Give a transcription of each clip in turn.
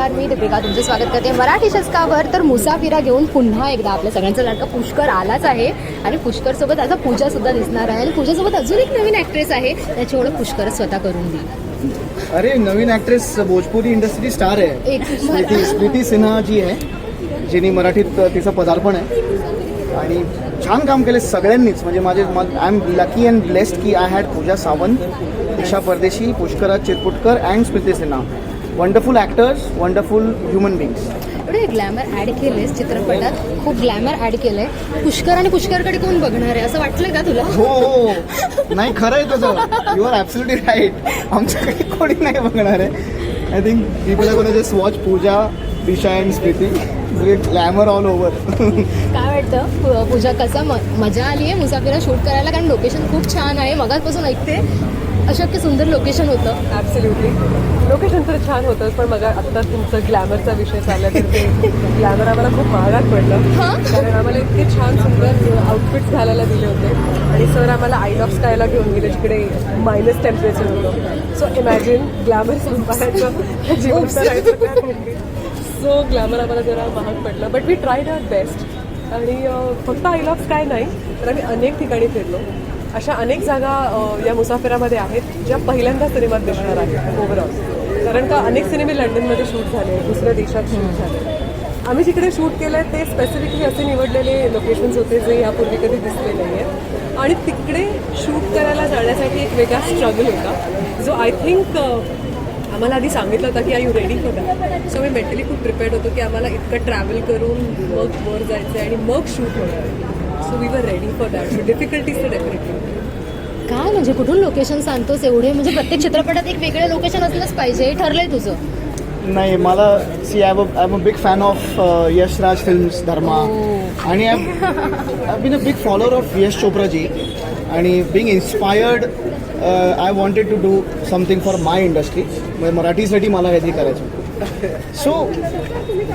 नमस्कार मी दीपिका. तुमचं स्वागत करते मराठी शतकावर तर मुसाफिरा घेऊन पुन्हा एकदा आपल्या सगळ्यांचा लाडका पुष्कर आलाच आहे. आणि पुष्कर सोबत आता पूजा सुद्धा दिसणार आहे. आणि पूजासोबत अजून एक नवीन ॲक्ट्रेस आहे. त्याची ओळख पुष्कर स्वतः करून देईल अरे नवीन ॲक्ट्रेस भोजपुरी इंडस्ट्री स्टार आहे. एक स्मृती स्मृती सिन्हा जी आहे जिने मराठीत तिचं पदार्पण आहे. आणि छान काम केलं सगळ्यांनीच. म्हणजे माझे I am lucky and blessed की I had Pooja Sawant Disha Pardeshi Pushkaraj Chirputkar and Smriti Sinha. Wonderful actors wonderful human beings एवढे ग्लॅमर ॲड केलेस चित्रपटात. खूप ग्लॅमर ॲड केलंय. पुष्कर आणि पुष्करकडे कोण बघणार आहे? असं वाटलं का तुला? हो हो. नाही खरं आहे तुझं. यू आर ॲब्सोल्युटली राईट आमच्याकडे कोणी नाही बघणार आहे. I think people are gonna just watch Pooja Disha and Smriti glamour all over काय वाटतं? पूजा कसं मजा आली आहे मुसाफिरा शूट करायला? कारण लोकेशन खूप छान आहे. मगाचपासून ऐकते. अशक्य सुंदर लोकेशन होतं. ॲब्सल्युटली लोकेशन तर छान होतं पण मग आत्ता तुमचं ग्लॅमरचा विषय चालला तर ते ग्लॅमर आम्हाला खूप महागात पडलं. कारण आम्हाला इतके छान सुंदर आउटफिट्स घालायला दिले होते. आणि सर आम्हाला आयलॉफ स्कायला घेऊन गेले जिकडे मायनस टेम्परेचर होतं. सो इमॅजिन ग्लॅमर सांभाळायचं जीवन सो ग्लॅमर आम्हाला जरा महाग पडलं. But we tried our best आणि फक्त आयलॉफ स्काय नाही तर आम्ही अनेक ठिकाणी फिरलो. अशा अनेक जागा या मुसाफिरामध्ये आहेत ज्या पहिल्यांदा सिनेमात दिसणार आहेत ओव्हरऑल कारण का अनेक सिनेमे लंडनमध्ये शूट झाले दुसऱ्या देशात शूट झाले. आम्ही जिकडे शूट केलं आहे ते स्पेसिफिकली असे निवडलेले लोकेशन्स होते जे यापूर्वी कधी दिसले नाही आहेत आणि तिकडे शूट करायला जाण्यासाठी एक वेगळा स्ट्रगल होता. जो आय थिंक आम्हाला आधी सांगितलं होतं की I you ready for that so me mentally खूप प्रिपेअर्ड होतो की आम्हाला इतकं ट्रॅव्हल करून मग वर जायचं आहे आणि मग शूट होणार आहे. So we were ready for that so difficulties तर डेफिनेटली काय म्हणजे कुठून लोकेशन सांगतोस एवढे? म्हणजे प्रत्येक चित्रपटात एक वेगळं लोकेशन असलंच पाहिजे हे ठरलंय तुझं. नाही मला see I I am a big fan of Yashraj films Dharma आणि I I been a big follower of Yash चोप्राजी आणि being inspired I wanted to do something for my industry म्हणजे मराठीसाठी मला काहीतरी करायचं सो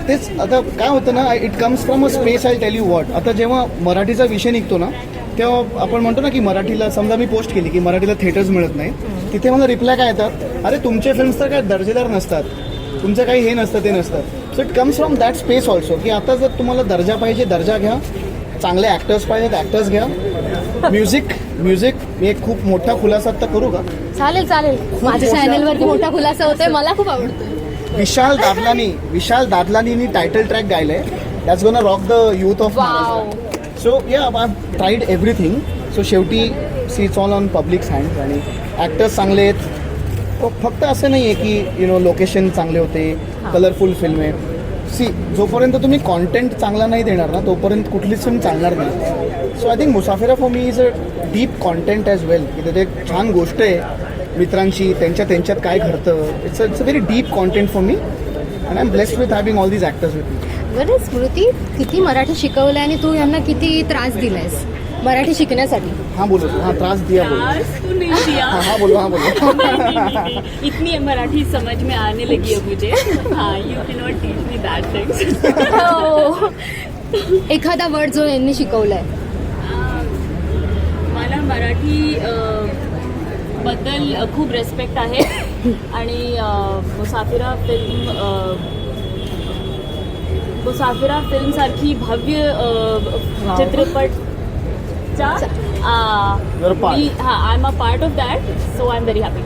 तेच आता काय होतं ना it comes from a space I tell you what आता जेव्हा मराठीचा विषय निघतो ना तेव्हा आपण म्हणतो ना की मराठीला समजा मी पोस्ट केली की मराठीला थिएटर्स मिळत नाही तिथे मला रिप्लाय काय येतात अरे तुमचे फिल्म्स तर काय दर्जेदार नसतात. तुमचं काही हे नसतं ते नसतं. So it comes from that space also की आता जर तुम्हाला दर्जा पाहिजे दर्जा घ्या. चांगले ॲक्टर्स पाहिजेत ॲक्टर्स घ्या. म्युझिक म्युझिक मी एक खूप मोठा खुलासा आता करू का? चालेल चालेल. माझ्या चॅनलवरती मोठा खुलासा होतोय मला खूप आवडतो विशाल दादलानी विशाल दादलानीनी टायटल ट्रॅक गायलंय. That's gonna rock the youth of. So yeah I tried everything so शेवटी see it's all on public hand आणि ॲक्टर्स चांगले आहेत. फक्त असं नाही आहे की यु नो लोकेशन चांगले होते कलरफुल फिल्म आहे. सी जोपर्यंत तुम्ही कॉन्टेंट चांगला नाही देणार ना तोपर्यंत कुठलीच फिल्म चालणार नाही. So I think Musafira for me is a deep content as well की तिथे एक छान गोष्ट आहे. मित्रांची त्यांच्या त्यांच्यात काय घडतं? It's it's a very deep content for me and I am blessed with having all these actors with me बरं स्मृती किती मराठी शिकवलंय आणि तू यांना किती त्रास दिलायस मराठी शिकण्यासाठी? हां बोलो. हां त्रास दिया बोलो. आज तो नहीं दिया हाँ हाँ बोलो हाँ बोलो. नहीं, नहीं, नहीं। इतनी मराठी समझ में आने लगी है मुझे. हाँ you can not teach me that things हो. एखादा वर्ड जो यांनी शिकवलाय? मला मराठी अ, बद्दल खूप रेस्पेक्ट आहे. आणि मुसाफिरा फिल्म मुसाफिरा फिल्म सारखी भव्य चित्रपटचा part. मी हा I am a part of that so I am very happy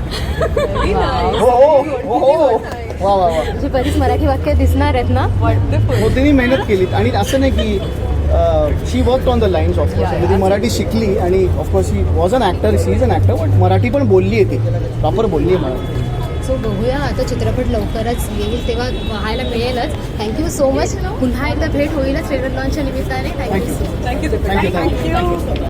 म्हणजे बरीच मराठी वाक्य दिसणार आहेत ना? वंडरफुल हो तिने मेहनत केली. आणि असं नाही की she work on the lines of course म्हणजे ती मराठी शिकली आणि of course he was an actor she is an actor but Marathi पण बोलली आहे ती. प्रॉपर बोलली आहे मराठी सो बघूया आता चित्रपट लवकरच येईल तेव्हा पाहायला मिळेलच. थँक्यू सो मच पुन्हा एकदा भेट होईलच ट्रेलर लॉन्चच्या निमित्ताने. Thank you so much thank you thank you thank you